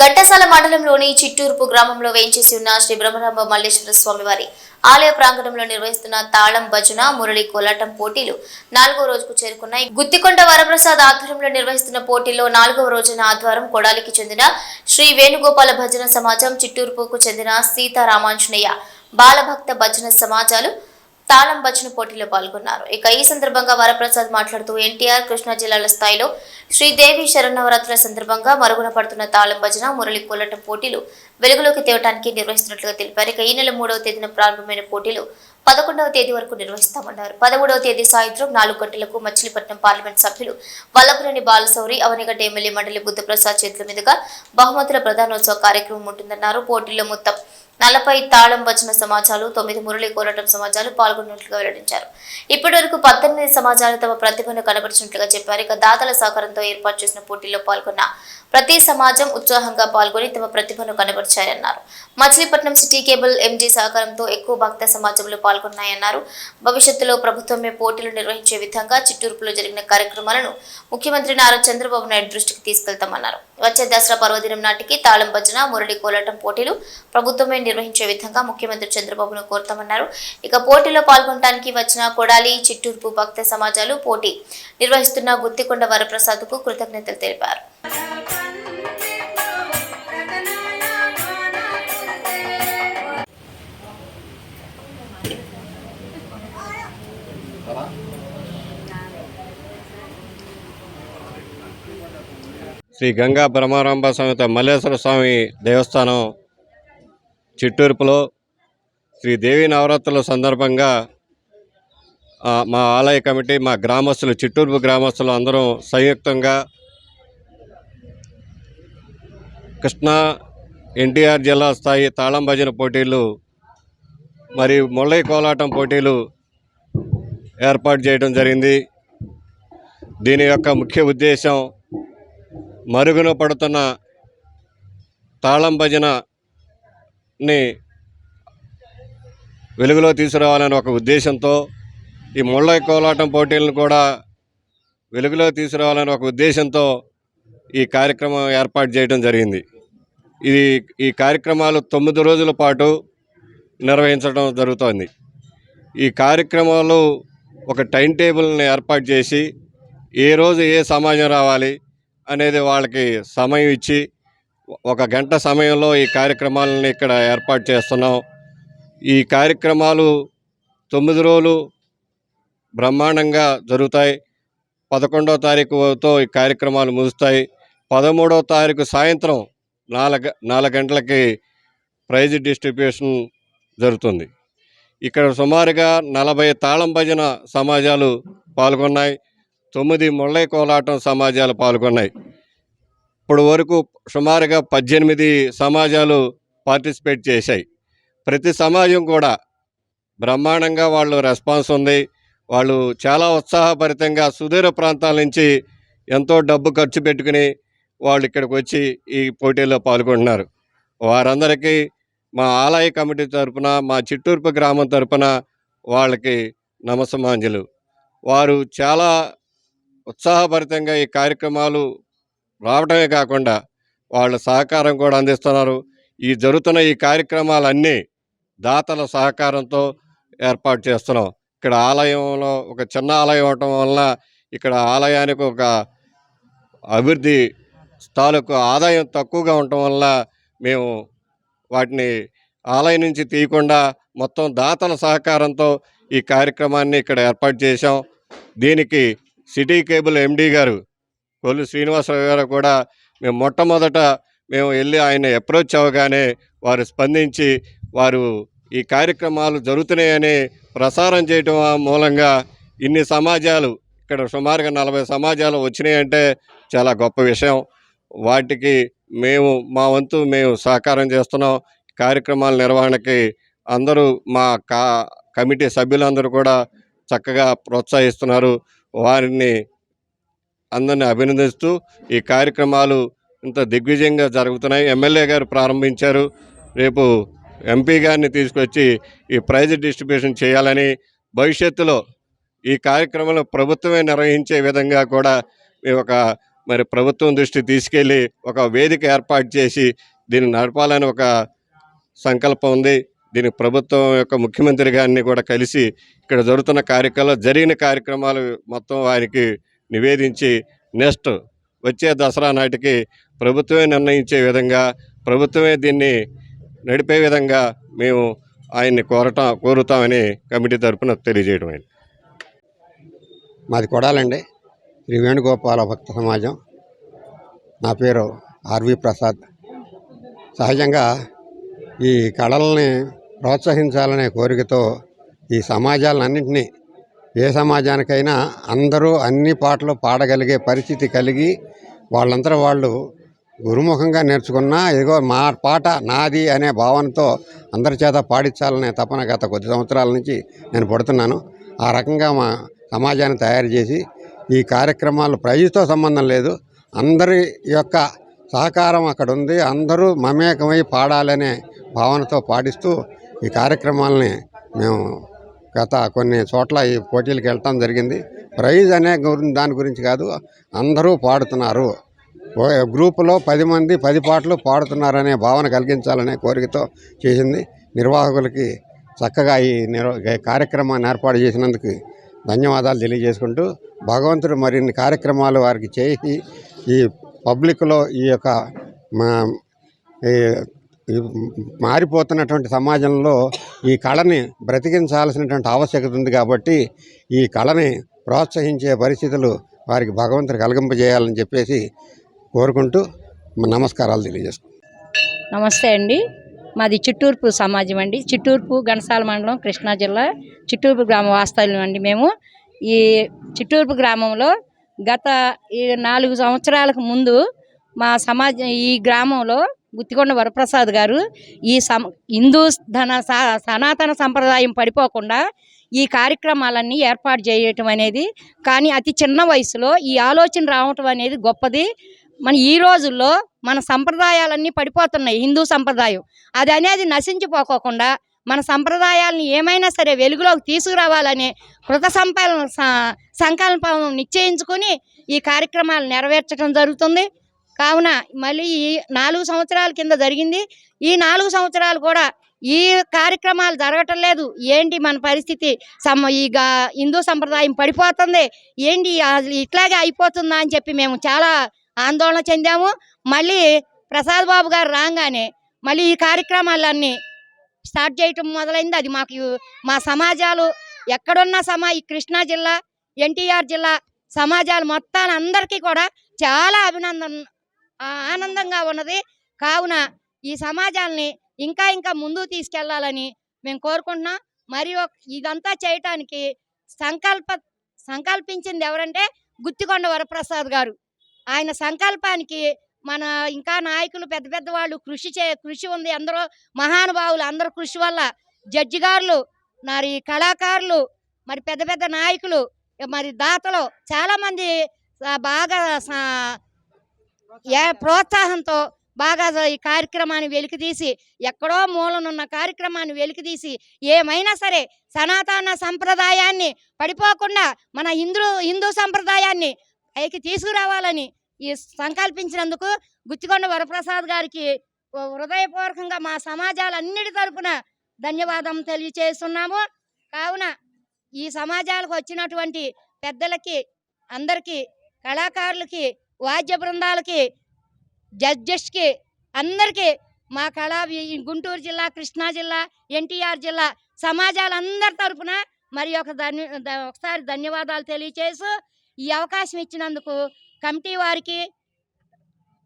ఘంటసాల మండలంలోని చిట్టూర్పు గ్రామంలో వేయించేసి ఉన్న శ్రీ బ్రహ్మరాంబ మల్లేశ్వర స్వామివారి ఆలయ ప్రాంగణంలో నిర్వహిస్తున్న తాళం భజన మురళి కోలాటం పోటీలు నాలుగో రోజుకు చేరుకున్నాయి. గుత్తికొండ వరప్రసాద్ ఆధ్వర్యంలో నిర్వహిస్తున్న పోటీల్లో నాలుగవ రోజున ఆధ్వారం కొడాలికి చెందిన శ్రీ వేణుగోపాల భజన సమాజం చిట్టూర్పుకు చెందిన సీతారామాంజనేయ బాలభక్త భజన సమాజాలు తాళం భజన పోటీలో పాల్గొన్నారు. ఇక ఈ సందర్భంగా వరప్రసాద్ మాట్లాడుతూ ఎన్టీఆర్ కృష్ణా జిల్లాల స్థాయిలో శ్రీదేవి శరణవరాత్రుల సందర్భంగా మరుగున పడుతున్న తాళం భజన మురళి కోలటం పోటీలు వెలుగులోకి తేవడానికి నిర్వహిస్తున్నట్లుగా తెలిపారు. ఇక ఈ నెల మూడవ తేదీన ప్రారంభమైన పోటీలు పదకొండవ తేదీ వరకు నిర్వహిస్తామన్నారు. పదమూడవ తేదీ సాయంత్రం నాలుగు గంటలకు మచిలీపట్నం పార్లమెంట్ సభ్యులు వల్లభనేని బాలశౌరి అవనిగడ్డ ఎమ్మెల్యే మండలి బుద్ధప్రసాద్ చేతుల మీదుగా బహుమతుల ప్రధానోత్సవ కార్యక్రమం ఉంటుందన్నారు. పోటీల్లో మొత్తం నలభై తాళం వచ్చిన సమాజాలు తొమ్మిది మురళి కోరటం సమాజాలు పాల్గొన్నట్లుగా వెల్లడించారు. ఇప్పటి వరకు పద్దెనిమిది సమాజాలు తమ ప్రతిభను కనబరిచినట్లుగా చెప్పారు. ఇక దాతల సహకారంతో ఏర్పాటు చేసిన పోటీల్లో పాల్గొన్న ప్రతి సమాజం ఉత్సాహంగా పాల్గొని తమ ప్రతిభను కనబరిచారన్నారు. మచిలీపట్నం సిటీ కేబుల్ ఎంజీ సహకారంతో ఎక్కువ భక్త సమాజంలో పాల్గొన్నాయన్నారు. భవిష్యత్తులో ప్రభుత్వమే పోటీలు నిర్వహించే విధంగా చిట్టూర్పులో జరిగిన కార్యక్రమాలను ముఖ్యమంత్రి నారా చంద్రబాబు నాయుడు దృష్టికి తీసుకెళ్తామన్నారు. వచ్చే దసరా పర్వదినం నాటికి తాళం భజన మురళి కోలాటం పోటీలు ప్రభుత్వమే నిర్వహించే విధంగా ముఖ్యమంత్రి చంద్రబాబును కోరుతామన్నారు. ఇక పోటీలో పాల్గొనడానికి వచ్చిన కొడాలి చిట్టూర్పు భక్త సమాజాలు పోటీ నిర్వహిస్తున్న గుత్తికొండ వరప్రసాద్కు కృతజ్ఞతలు తెలిపారు. శ్రీ గంగా బ్రహ్మారంభ సమేత మల్లేశ్వర స్వామి దేవస్థానం చిట్టూర్పులో శ్రీ దేవి నవరాత్రుల సందర్భంగా మా ఆలయ కమిటీ మా గ్రామస్తులు చిట్టూర్పు గ్రామస్తులు అందరం సంయుక్తంగా కృష్ణా ఎన్టీఆర్ జిల్లా స్థాయి తాళం భజన పోటీలు మరియు ముళ్ళై కోలాటం పోటీలు ఏర్పాటు చేయడం జరిగింది. దీని యొక్క ముఖ్య ఉద్దేశం మరుగున పడుతున్న తాళం భజన ని వెలుగులో తీసుకురావాలనే ఒక ఉద్దేశంతో ఈ ముళ్ళ కోలాటం పోటీలను కూడా వెలుగులో తీసుకురావాలని ఒక ఉద్దేశంతో ఈ కార్యక్రమం ఏర్పాటు చేయడం జరిగింది. ఇది ఈ కార్యక్రమాలు తొమ్మిది రోజుల పాటు నిర్వహించడం జరుగుతోంది. ఈ కార్యక్రమాలు ఒక టైం టేబుల్ని ఏర్పాటు చేసి ఏ రోజు ఏ సమాజం రావాలి అనేది వాళ్ళకి సమయం ఇచ్చి ఒక గంట సమయంలో ఈ కార్యక్రమాలను ఇక్కడ ఏర్పాటు చేస్తున్నాం. ఈ కార్యక్రమాలు తొమ్మిది రోజులు బ్రహ్మాండంగా జరుగుతాయి. పదకొండవ తారీఖుతో ఈ కార్యక్రమాలు ముగుస్తాయి. పదమూడవ తారీఖు సాయంత్రం నాలుగు నాలుగు గంటలకి ప్రైజ్ డిస్ట్రిబ్యూషన్ జరుగుతుంది. ఇక్కడ సుమారుగా నలభై తాళం భజన సమాజాలు పాల్గొన్నాయి. తొమ్మిది ముళ్ళై కోలాటం సమాజాలు పాల్గొన్నాయి. ఇప్పుడు వరకు సుమారుగా పద్దెనిమిది సమాజాలు పార్టిసిపేట్ చేశాయి. ప్రతి సమాజం కూడా బ్రహ్మాండంగా వాళ్ళు రెస్పాన్స్ ఉంది. వాళ్ళు చాలా ఉత్సాహభరితంగా సుదూర ప్రాంతాల నుంచి ఎంతో డబ్బు ఖర్చు పెట్టుకుని వాళ్ళు ఇక్కడికి వచ్చి ఈ పోటీల్లో పాల్గొంటున్నారు. వారందరికీ మా ఆలయ కమిటీ తరపున మా చిట్టూర్పు గ్రామం తరపున వాళ్ళకి నమసమాంజలు వారు చాలా ఉత్సాహభరితంగా ఈ కార్యక్రమాలు రావటమే కాకుండా వాళ్ళ సహకారం కూడా అందిస్తున్నారు. ఈ జరుగుతున్న ఈ కార్యక్రమాలన్నీ దాతల సహకారంతో ఏర్పాటు చేస్తున్నాం. ఇక్కడ ఆలయంలో ఒక చిన్న ఆలయం అవటం వలన ఇక్కడ ఆలయానికి ఒక అభివృద్ధి తాలూకు ఆదాయం తక్కువగా ఉండటం వల్ల మేము వాటిని ఆలయం నుంచి తీయకుండా మొత్తం దాతల సహకారంతో ఈ కార్యక్రమాన్ని ఇక్కడ ఏర్పాటు చేశాం. దీనికి సిటీ కేబుల్ ఎండీ గారు కొల్లు శ్రీనివాసరావు గారు కూడా మేము మొట్టమొదట మేము వెళ్ళి ఆయన అప్రోచ్ అవ్వగానే వారు స్పందించి వారు ఈ కార్యక్రమాలు జరుగుతున్నాయని ప్రసారం చేయటం మూలంగా ఇన్ని సమాజాలు ఇక్కడ సుమారుగా నలభై సమాజాలు వచ్చినాయంటే చాలా గొప్ప విషయం. వాటికి మేము మా వంతు మేము సహకారం చేస్తున్నాం. కార్యక్రమాల నిర్వహణకి అందరూ మా కా కమిటీ సభ్యులందరూ కూడా చక్కగా ప్రోత్సహిస్తున్నారు. వారిని అందరిని అభినందిస్తూ ఈ కార్యక్రమాలు ఇంత దిగ్విజయంగా జరుగుతున్నాయి. ఎమ్మెల్యే గారు ప్రారంభించారు. రేపు ఎంపీ గారిని తీసుకొచ్చి ఈ ప్రైజ్ డిస్ట్రిబ్యూషన్ చేయాలని భవిష్యత్తులో ఈ కార్యక్రమంలో ప్రభుత్వమే నిర్వహించే విధంగా కూడా ఒక మరి ప్రభుత్వం దృష్టి తీసుకెళ్ళి ఒక వేదిక ఏర్పాటు చేసి దీన్ని నడపాలని ఒక సంకల్పం ఉంది. దీనికి ప్రభుత్వం యొక్క ముఖ్యమంత్రి గారిని కూడా కలిసి ఇక్కడ జరుగుతున్న కార్యక్రమాలు జరిగిన కార్యక్రమాలు మొత్తం వారికి నివేదించి నెక్స్ట్ వచ్చే దసరా నాటికి ప్రభుత్వమే నిర్ణయించే విధంగా ప్రభుత్వమే దీన్ని నడిపే విధంగా మేము ఆయన్ని కోరటం కోరుతామని కమిటీ తరఫున తెలియజేయడం అయింది మాది కొడాలండి. శ్రీ వేణుగోపాల భక్త సమాజం. నా పేరు ఆర్వి ప్రసాద్. సహజంగా ఈ కళల్ని ప్రోత్సహించాలనే కోరికతో ఈ సమాజాలన్నింటినీ ఏ సమాజానికైనా అందరూ అన్ని పాటలు పాడగలిగే పరిస్థితి కలిగి వాళ్ళంతా వాళ్ళు గురుముఖంగా నేర్చుకున్నా ఇదిగో మా పాట నాది అనే భావనతో అందరి చేత పాడించాలనే తపన గత కొద్ది సంవత్సరాల నుంచి నేను పడుతున్నాను. ఆ రకంగా మా సమాజాన్ని తయారు చేసి ఈ కార్యక్రమాలు ప్రైజ్తో సంబంధం లేదు. అందరి యొక్క సహకారం అక్కడ ఉంది అందరూ మమేకమై పాడాలనే భావనతో పాటిస్తూ ఈ కార్యక్రమాలని మేము గత కొన్ని చోట్ల ఈ పోటీలకు వెళ్ళటం జరిగింది. ప్రైజ్ అనే దాని గురించి కాదు అందరూ పాడుతున్నారు. ఓ గ్రూపులో పది మంది పది పాటలు పాడుతున్నారనే భావన కలిగించాలనే కోరికతో చేసింది. నిర్వాహకులకి చక్కగా ఈ కార్యక్రమాన్ని ఏర్పాటు చేసినందుకు ధన్యవాదాలు తెలియజేసుకుంటూ భగవంతుడు మరిన్ని కార్యక్రమాలు వారికి చేసి ఈ పబ్లిక్లో ఈ యొక్క మా- ఈ మారిపోతున్నటువంటి సమాజంలో ఈ కళని బ్రతికించాల్సినటువంటి ఆవశ్యకత ఉంది కాబట్టి ఈ కళని ప్రోత్సహించే పరిస్థితులు వారికి భగవంతుడు కలగింపజేయాలని చెప్పేసి కోరుకుంటూ నమస్కారాలు తెలియజేసుకుంటాం నమస్తే అండి. మాది చిట్టూర్పు సమాజం అండి. చిట్టూర్పు గణసాల మండలం కృష్ణా జిల్లా చిట్టూర్పు గ్రామ వాస్తవ్యం అండి మేము. ఈ చిట్టూర్పు గ్రామంలో గత ఈ నాలుగు సంవత్సరాలకు ముందు మా సమాజం ఈ గ్రామంలో గుత్తికొండ వరప్రసాద్ గారు ఈ సమ హిందూ ధన సనాతన సంప్రదాయం పడిపోకుండా ఈ కార్యక్రమాలన్నీ ఏర్పాటు చేయటం అనేది కానీ అతి చిన్న వయసులో ఈ ఆలోచన రావటం అనేది గొప్పది. మన ఈ రోజుల్లో మన సంప్రదాయాలన్నీ పడిపోతున్నాయి హిందూ సంప్రదాయం. అది అనేది నశించిపోకోకుండా మన సంప్రదాయాలను ఏమైనా సరే వెలుగులోకి తీసుకురావాలనే కృత సంకల్ప స- సంకల్పం నిశ్చయించుకొని ఈ కార్యక్రమాలు నెరవేర్చడం జరుగుతుంది. కావున మళ్ళీ ఈ నాలుగు సంవత్సరాల కింద జరిగింది. ఈ నాలుగు సంవత్సరాలు కూడా ఈ కార్యక్రమాలు జరగటం లేదు. ఏంటి మన పరిస్థితి? సమ ఈ గా- హిందూ సంప్రదాయం పడిపోతుంది. ఏంటి అసలు ఇట్లాగే అయిపోతుందా అని చెప్పి మేము చాలా ఆందోళన చెందాము. మళ్ళీ ప్రసాద్ బాబు గారు రాగానే మళ్ళీ ఈ కార్యక్రమాలన్నీ స్టార్ట్ చేయటం మొదలైంది. అది మాకు మా సమాజాలు ఎక్కడున్నా సమా ఈ కృష్ణా జిల్లా ఎన్టీఆర్ జిల్లా సమాజాలు మొత్తాన్ని అందరికీ కూడా చాలా అభినందన ఆనందంగా ఉన్నది. కావున ఈ సమాజాన్ని ఇంకా ఇంకా ముందుకు తీసుకెళ్ళాలని మేము కోరుకుంటున్నాం. మరియు ఇదంతా చేయటానికి సంకల్ప సంకల్పించింది ఎవరంటే గుత్తికొండ వరప్రసాద్ గారు. ఆయన సంకల్పానికి మన ఇంకా నాయకులు పెద్ద పెద్ద వాళ్ళు కృషి చే కృషి ఉంది. అందరూ మహానుభావులు. అందరూ కృషి వల్ల జడ్జి గారులు మరి కళాకారులు మరి పెద్ద పెద్ద నాయకులు మరి దాతలు చాలామంది బాగా సా- ప్రోత్సాహంతో బాగా ఈ కార్యక్రమాన్ని వెలికితీసి ఎక్కడో మూలనున్న కార్యక్రమాన్ని వెలికితీసి ఏమైనా సరే సనాతన సంప్రదాయాన్ని పడిపోకుండా మన హిందూ హిందూ సంప్రదాయాన్ని పైకి తీసుకురావాలని ఈ సంకల్పించినందుకు గుత్తికొండ వరప్రసాద్ గారికి హృదయపూర్వకంగా మా సమాజాలన్నిటి తరపున ధన్యవాదం తెలియచేస్తున్నాము. కావున ఈ సమాజాలకు వచ్చినటువంటి పెద్దలకి అందరికీ కళాకారులకి వాద్య బృందాలకి జడ్జెస్కి అందరికీ మా కళా వి- గుంటూరు జిల్లా కృష్ణా జిల్లా ఎన్టీఆర్ జిల్లా సమాజాలందరి తరపున మరి ఒక ధన్య ఒకసారి ధన్యవాదాలు తెలియచేస్తూ ఈ అవకాశం ఇచ్చినందుకు కమిటీ వారికి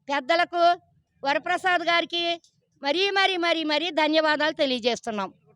పెద్దలకు వరప్రసాద్ గారికి మరీ మరీ మరీ మరీ ధన్యవాదాలు తెలియజేస్తున్నాం.